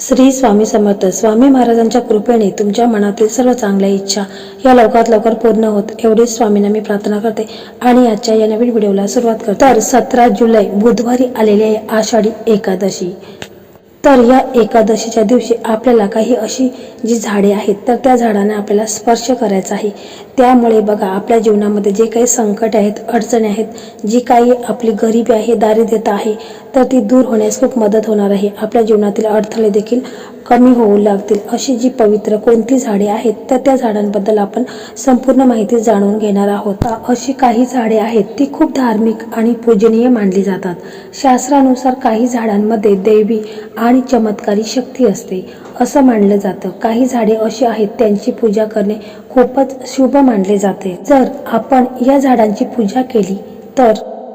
श्री स्वामी समर्थ स्वामी महाराजांच्या कृपेने तुमच्या मनातील सर्व चांगल्या इच्छा या लवकरात लवकर पूर्ण होत एवढीच स्वामींना मी प्रार्थना करते आणि आजच्या या नवीन व्हिडिओला सुरुवात करते. तर सतरा जुलै बुधवारी आलेली आहे आषाढी एकादशी. तर या एकादशीच्या दिवशी आपल्याला काही अशी जी झाडे आहेत तर त्या झाडांना आपल्याला स्पर्श करायचा आहे. त्यामुळे बघा आपल्या जीवनामध्ये जे काही संकट आहेत अडचणी आहेत जी काही आपली गरिबी आहे दारिद्र्यता आहे तर ती दूर होण्यास खूप मदत होणार आहे. आपल्या जीवनातील अडथळे देखील कमी होऊ लागतील. अशी जी पवित्र कोणती झाडे आहेत तर त्या झाडांबद्दल आपण संपूर्ण माहिती जाणून घेणार आहोत. अशी काही झाडे आहेत ती खूप धार्मिक आणि पूजनीय मानली जातात. शास्त्रानुसार काही झाडांमध्ये दैवी आणि चमत्कारी शक्ती असते असं मानलं जातं. काही झाडे अशी आहेत त्यांची पूजा करणे खूपच शुभ मानले जाते. जर आपण या झाडांची पूजा केली तर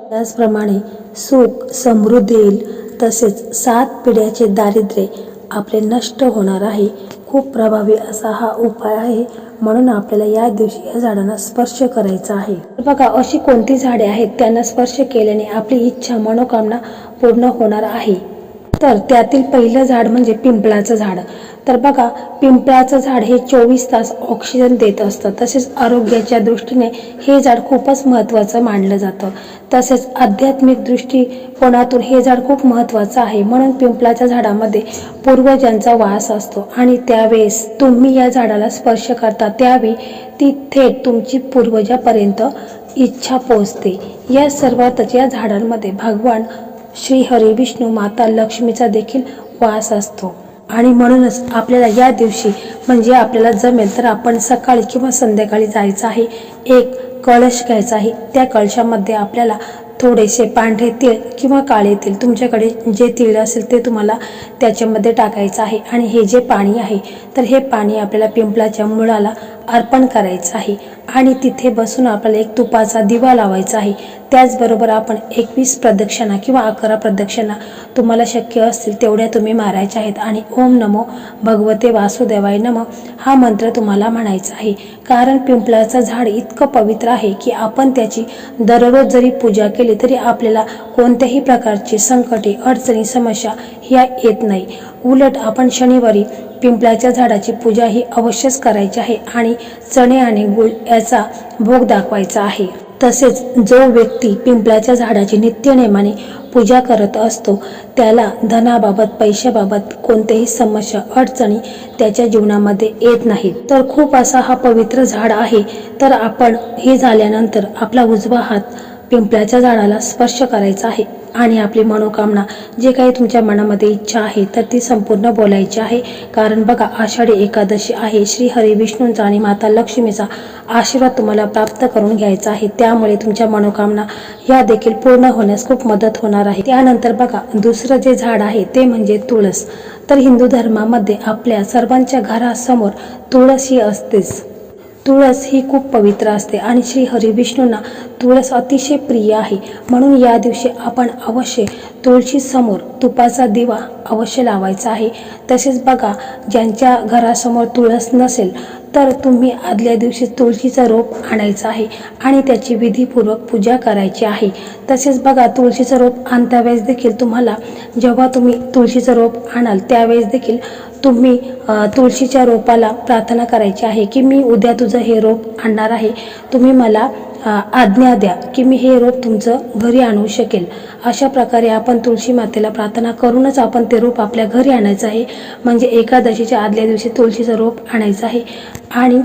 त्याचप्रमाणे सुख समृद्धी येईल. तसेच सात पिढ्याचे दारिद्र्य आपले नष्ट होणार आहे. खूप प्रभावी असा हा उपाय आहे म्हणून आपल्याला या दिवशी या झाडांना स्पर्श करायचा आहे. बघा अशी कोणती झाडे आहेत त्यांना स्पर्श केल्याने आपली इच्छा मनोकामना पूर्ण होणार आहे? तर त्यातील पहिलं झाड म्हणजे पिंपळाचं झाड. तर बघा पिंपळाचं झाड हे चोवीस तास ऑक्सिजन देत असतं. तसेच आरोग्याच्या दृष्टीने हे झाड खूपच महत्त्वाचं मानलं जातं. तसेच आध्यात्मिक दृष्टिकोनातून हे झाड खूप महत्त्वाचं आहे. म्हणून पिंपळाच्या झाडामध्ये पूर्वजांचा वास असतो. आणि त्यावेळेस तुम्ही या झाडाला स्पर्श करता त्यावेळी ती थेट तुमची पूर्वजापर्यंत इच्छा पोचते या सर्वातच या झाडांमध्ये भगवान श्री हरी विष्णू माता लक्ष्मीचा देखील वास असतो. आणि म्हणूनच आपल्याला या दिवशी म्हणजे आपल्याला जमेल तर आपण सकाळी किंवा संध्याकाळी जायचं आहे. एक कळश घ्यायचा आहे. त्या कळशामध्ये आपल्याला थोडेसे पांढरे तीळ किंवा काळे तीळ तुमच्याकडे जे तीळ असेल ते तुम्हाला त्याच्यामध्ये टाकायचं आहे. आणि हे जे पाणी आहे तर हे पाणी आपल्याला पिंपळाच्या मुळाला अर्पण करायचं आहे. आणि तिथे बसून आपल्याला एक तुपाचा दिवा लावायचा आहे. त्याचबरोबर आपण एकवीस प्रदक्षिणा किंवा अकरा प्रदक्षिणा तुम्हाला शक्य असतील तेवढ्या तुम्ही मारायच्या आहेत. आणि ओम नमो भगवते वासुदेवाय नम हा मंत्र तुम्हाला म्हणायचा आहे. कारण पिंपळाचं झाड इतकं पवित्र आहे की आपण त्याची दररोज जरी पूजा केली तरी आपल्याला कोणत्याही प्रकारची संकटे अडचणी समस्या ह्या येत नाही. उलट आपण शनिवारी पिंपळाच्या झाडाची पूजा ही अवश्यच करायची आहे आणि चणे आणि गुळ याचा भोग दाखवायचा आहे. तसेच जो व्यक्ती पिंपळाच्या झाडाची नित्यनेमाने पूजा करत असतो त्याला धनाबाबत पैशाबाबत कोणत्याही समस्या अडचणी त्याच्या जीवनामध्ये येत नाहीत. तर खूप असा हा पवित्र झाड आहे. तर आपण हे झाल्यानंतर आपला उजवा हात पिंपळाच्या झाडाला स्पर्श करायचा आहे आणि आपली मनोकामना जे काही तुमच्या मनामध्ये इच्छा आहे तर ती संपूर्ण बोलायची आहे. कारण बघा आषाढी एकादशी आहे. श्री हरी विष्णूंचा आणि माता लक्ष्मीचा आशीर्वाद तुम्हाला प्राप्त करून घ्यायचा आहे. त्यामुळे तुमच्या मनोकामना या देखील पूर्ण होण्यास खूप मदत होणार आहे. त्यानंतर बघा दुसरं जे झाड आहे ते म्हणजे तुळस. तर हिंदू धर्मामध्ये आपल्या सर्वांच्या घरासमोर तुळस ही असतेच. तुळस ही खूप पवित्र असते आणि श्री हरिविष्णूंना तुळस अतिशय प्रिय आहे. म्हणून या दिवशी आपण अवश्य तुळशीसमोर तुपाचा दिवा अवश्य लावायचा आहे. तसेच बघा ज्यांच्या घरासमोर तुळस नसेल तर तुम्ही आदल्या दिवशी तुळशीचं रोप आणायचं आहे आणि त्याची विधीपूर्वक पूजा करायची आहे. तसेच बघा तुळशीचं रोप आणत्या वेळेस देखील तुम्हाला जेव्हा तुम्ही तुळशीचं रोप आणाल त्यावेळेस देखील तुम्ही तुळशीच्या रोपाला प्रार्थना करायची आहे की मी उद्या तुझं हे रोप आणणार आहे. तुम्ही मला आज्ञा द्या की मी हे रोप तुमचं घरी आणू शकेल. अशा प्रकारे आपण तुळशी मातेला प्रार्थना करूनच आपण ते रोप आपल्या घरी आणायचं आहे. म्हणजे एकादशीच्या आदल्या दिवशी तुळशीचं रोप आणायचं आहे. आणि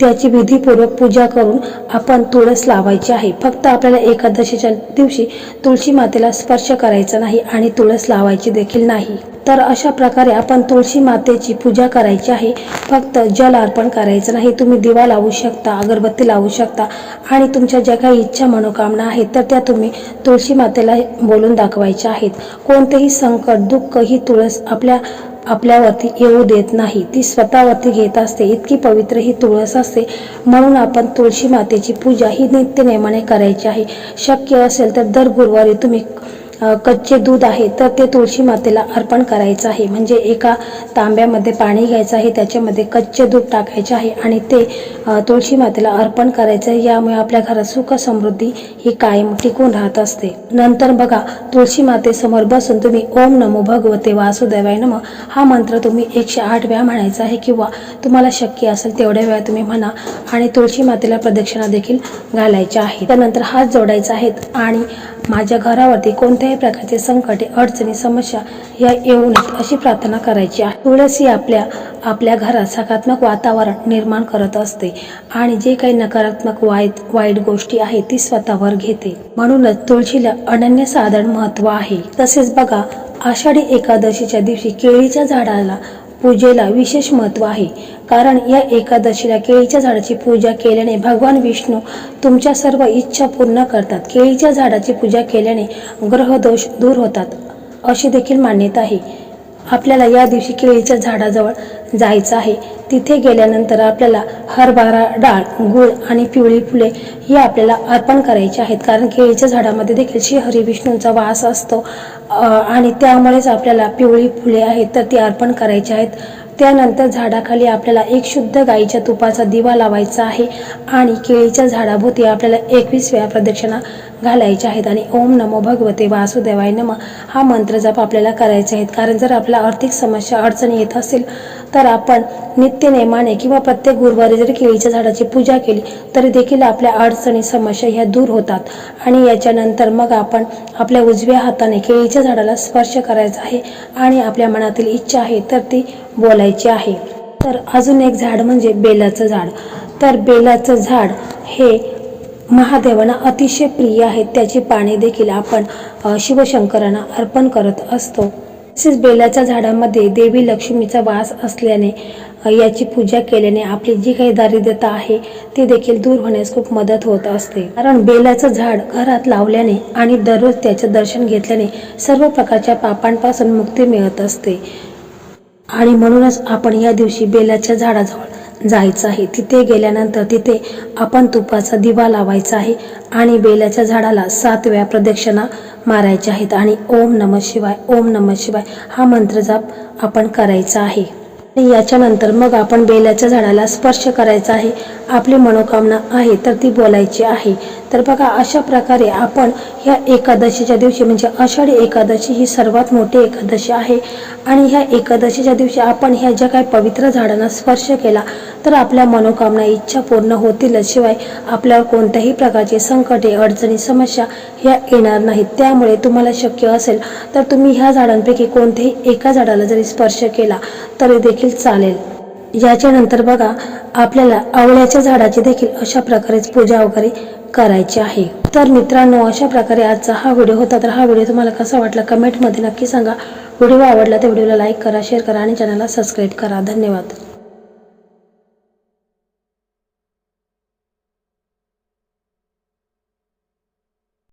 त्याची विधीपूर्वक पूजा करून आपण तुळस लावायची आहे. फक्त आपल्याला एकादशीच्या दिवशी तुळशी मातेला स्पर्श करायचा नाही आणि तुळस लावायची देखील नाही. तर अशा प्रकारे आपण तुळशी मातेची पूजा करायची आहे. फक्त जल अर्पण करायचं नाही. तुम्ही दिवा लावू शकता अगरबत्ती लावू शकता आणि तुमच्या ज्या काही इच्छा मनोकामना आहेत तर त्या तुम्ही तुळशी मातेला बोलून दाखवायच्या आहेत. कोणतेही संकट दुःख ही तुळस आपल्या आपल्यावरती येऊ देत नाही. ती स्वतःवरती घेत असते. इतकी पवित्र ही तुळस असते. म्हणून आपण तुळशी मातेची पूजा ही नित्यनेमाने करायची आहे. शक्य असेल तर दर गुरुवारी तुम्ही कच्चे दूध आहे तर ते तुळशी मातेला अर्पण करायचं आहे. म्हणजे एका तांब्यामध्ये पाणी घ्यायचं आहे त्याच्यामध्ये कच्चे दूध टाकायचे आहे आणि ते तुळशी मातेला अर्पण करायचं आहे. यामुळे आपल्या घरात सुख समृद्धी ही कायम टिकून राहत असते. नंतर बघा तुळशी मातेसमोर बसून तुम्ही ओम नमो भगवते वासुदेवाय नम. हा मंत्र तुम्ही एकशे आठ वेळा म्हणायचा आहे किंवा तुम्हाला शक्य असेल तेवढ्या वेळा तुम्ही म्हणा आणि तुळशी मातेला प्रदक्षिणा देखील घालायच्या आहे त्यानंतर हात जोडायचा आहेत आणि माझ्या घरावरती कोणत्याही प्रकारचे संकटे अडचणी समस्या या येऊ नयेत अशी प्रार्थना करायची आहे. तुळस ही आपल्या आपल्या घरात सकारात्मक वातावरण निर्माण करत असते आणि जे काही नकारात्मक वाईट वाईट गोष्टी आहेत ती स्वतःवर घेते. म्हणूनच तुळशीला अनन्यसाधारण महत्त्व आहे. तसेच बघा आषाढी एकादशीच्या दिवशी केळीच्या झाडाला पूजेला विशेष महत्त्व आहे. कारण या एकादशीला केळीच्या झाडाची पूजा केल्याने भगवान विष्णू तुमच्या सर्व इच्छा पूर्ण करतात. केळीच्या झाडाची पूजा केल्याने ग्रहदोष दूर होतात अशी देखील मान्यता आहे. आपल्याला या दिवशी केळीच्या झाडाजवळ जायचं आहे. तिथे गेल्यानंतर आपल्याला हरभरा डाळ गुळ आणि पिवळी फुले ही आपल्याला अर्पण करायची आहेत. कारण केळीच्या झाडामध्ये देखील श्री हरिविष्णूंचा वास असतो आणि त्यामुळेच आपल्याला पिवळी फुले आहेत तर ती अर्पण करायची आहेत. त्यानंतर झाडाखाली आपल्याला एक शुद्ध गाईच्या तुपाचा दिवा लावायचा आहे आणि केळीच्या झाडाभोवती आपल्याला एकवीस वेळा प्रदक्षिणा घालायच्या आहेत. आणि ओम नमो भगवते वासुदेवाय नम हा मंत्र जप आपल्याला करायचे आहेत कारण जर आपल्या आर्थिक समस्या अडचणी येत असेल तर आपण नित्य नेमाने किंवा प्रत्येक गुरुवारी जरी केळीच्या झाडाची पूजा केली तरी देखील आपल्या अडचणी समस्या ह्या दूर होतात. आणि याच्यानंतर मग आपण आपल्या उजव्या हाताने केळीच्या झाडाला स्पर्श करायचा आहे आणि आपल्या मनातील इच्छा आहे तर ती बोलायची आहे. तर अजून एक झाड म्हणजे बेलाचं झाड. तर बेलाचं झाड हे महादेवांना अतिशय प्रिय आहेत त्याची पाने देखील आपण शिवशंकरांना अर्पण करत असतो. तसेच बेलाच्या झाडामध्ये देवी लक्ष्मीचा वास असल्याने याची पूजा केल्याने आपली जी काही दारिद्र्यता आहे ती देखील दूर होण्यास खूप मदत होत असते. कारण बेलाचं झाड घरात लावल्याने आणि दररोज त्याचे दर्शन घेतल्याने सर्व प्रकारच्या पापांपासून मुक्ती मिळत असते. आणि म्हणूनच आपण या दिवशी बेलाच्या झाडाजवळ जायचं आहे. तिथे गेल्यानंतर तिथे आपण तुपाचा दिवा लावायचा आहे आणि बेलाच्या झाडाला सात वेळा प्रदक्षिणा मारायच्या आहेत आणि ओम नम शिवाय ओम नम शिवाय हा मंत्र जाप आपण करायचा आहे. आणि याच्यानंतर मग आपण बेलाच्या झाडाला स्पर्श करायचा आहे. आपली मनोकामना आहे तर ती बोलायची आहे. तर बघा अशा प्रकारे आपण ह्या एकादशीच्या दिवशी म्हणजे आषाढी एकादशी ही सर्वात मोठी एकादशी आहे. आणि ह्या एकादशीच्या दिवशी आपण ह्या ज्या काही पवित्र झाडांना स्पर्श केला तर आपल्या मनोकामना इच्छा पूर्ण होतीलच शिवाय आपल्यावर कोणत्याही प्रकारचे संकटे अडचणी समस्या ह्या येणार नाहीत. त्यामुळे तुम्हाला शक्य असेल तर तुम्ही ह्या झाडांपैकी कोणत्याही एका झाडाला जरी स्पर्श केला तरी देखील चालेल. याच्यानंतर बघा आपल्याला आवळ्याच्या झाडाची देखील अशा प्रकारेच पूजा वगैरे करायची आहे. तर मित्रांनो अशा प्रकारे आजचा हा व्हिडिओ होता. तर हा व्हिडिओ तुम्हाला कसा वाटला कमेंटमध्ये नक्की सांगा. व्हिडिओ आवडला तर व्हिडिओला लाईक करा शेअर करा आणि चॅनलला सबस्क्राईब करा. धन्यवाद.